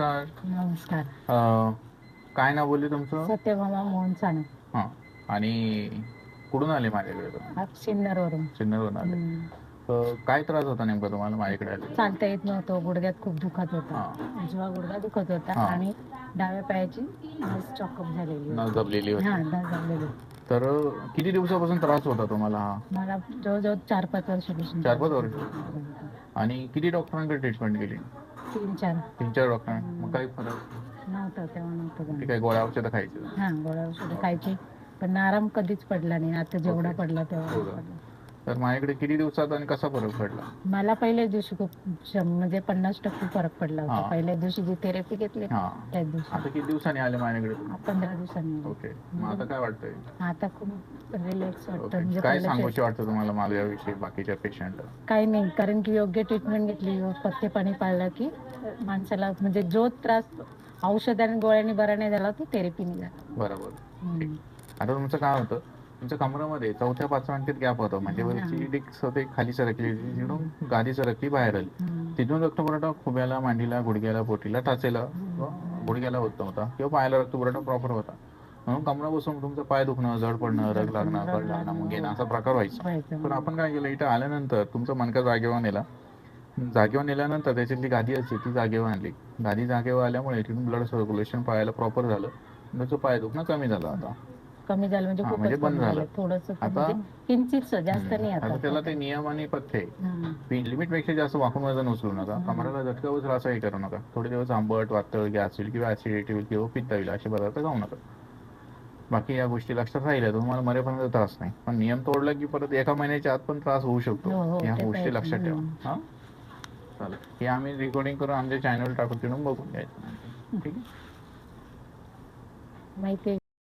नमस्कार. नमस्कार. अं, काय नाव बोलले तुमचं? सत्यभामा मोहन साने हां आणि कुठून आले माझ्याकडे तुम्ही? सिन्नरवरून. सिन्नरवरून आले. हम्म. तर काय त्रास होता नेमका तुम्हाला माझ्याकडे आले? चालता येत नव्हतं. गुडघ्यात खूप दुखत होता. हां. उजवा गुडघा दुखत होता हा. आणि डाव्या पायाची चॉकअप झालेली होती. हा नस तर किती दिवसापासून त्रास होता तुम्हाला हा? मला जवळजवळ चार पाच वर्षापासून चार पाच वर्ष. आणि किती डॉक्टरांकडे ट्रीटमेंट केली? तीन चार. तीन चार डॉक्टर मग काही फरक नव्हतं तेव्हा नव्हतं ते जाणं. काही गोळ्या औषधं खायची. हा गोळ्या औषधं खायची. पण आराम कधीच पडला नाही. आता जेवढा ओके. पडला तेवढा हो नाही का? पडला. तर माझ्याकडे किती दिवसात आणि कसा फरक पडला? मला पहिल्याच दिवशी खूप शं- म्हणजे पन्नास टक्के फरक पडला होता. हा. पहिल्या दिवशी जी थेरपी घेतली हा. त्याच दिवशी. आता किती दिवसांनी आले माझ्याकडे पंधरा दिवसांनी ओके. मग आता काय वाटतंय? आता खूप रिलॅक्स वाटतं. ओके. म्हणजे काय सांगूशी वाटतं तुम्हाला माझ्याविषयी बाकीच्या पेशंट काही नाही. कारण की योग्य ट्रीटमेंट घेतली. पथ्य पाणी पाळलं की माणसाला म्हणजे जो त्रास औषधाने गोळ्याने बरा नाही झाला तो थेरपीने झाला. बरोबर. आता तुमचं काय होतं तुमच्या कमरामध्ये चौथ्या पाचव्या अंकीत गॅप होतं. म्हणजे. वरची डिस्क होते खाली सरकली. तिथून गादी सरकली बाहेर आली. तिथून रक्तपुरवठा खुब्याला मांडीला गुडघ्याला पोटीला टाचेला गुडघ्याला होत नव्हता. किंवा पायाला रक्तपुरवठा प्रॉपर होता. म्हणून कमरा बसून तुमचं पाय दुखणं जड पडणं रग लागणं कळ लागणं मग येणं असा प्रकार व्हायचा. पण आपण काय केलं इथं आल्यानंतर तुमचं मणका जागेवर नेला? जागेवर नेल्यानंतर त्याच्यातली गादी असते ती जागेवर आणली. गादी जागेवर आल्यामुळे तिथून ब्लड सर्क्युलेशन पायाला प्रॉपर झालं. त्याचं पाय दुखणं कमी झालं आता. कमी झालं म्हणजे हा, म्हणजे बंद झालं. थोडस आता- म्हणजे किंचित जास्त नाही आता. त्याला ते नियम आणि पथ्य. लिमिटपेक्षा जास्त वाकून वजन उचलू नका. कमराला झटका उचला असंही करू नका. थोडे दिवस आंबट वातळ गॅस होईल किंवा ऍसिडिटी होईल किंवा पित्त होईल असे पदार्थ खाऊ नका. बाकी या गोष्टी लक्षात राहिल्या तुम्हाला मरेपर्यंत त्रास नाही. पण नियम तोडला की परत एका महिन्याच्या आत पण त्रास होऊ शकतो. हो, हो, या गोष्टी. लक्षात ठेवा. हा? चालेल. हे आम्ही रेकॉर्डिंग करून आमच्या चॅनल टाकून तिथून बघून घ्यायचं. ठीक आहे? माहिती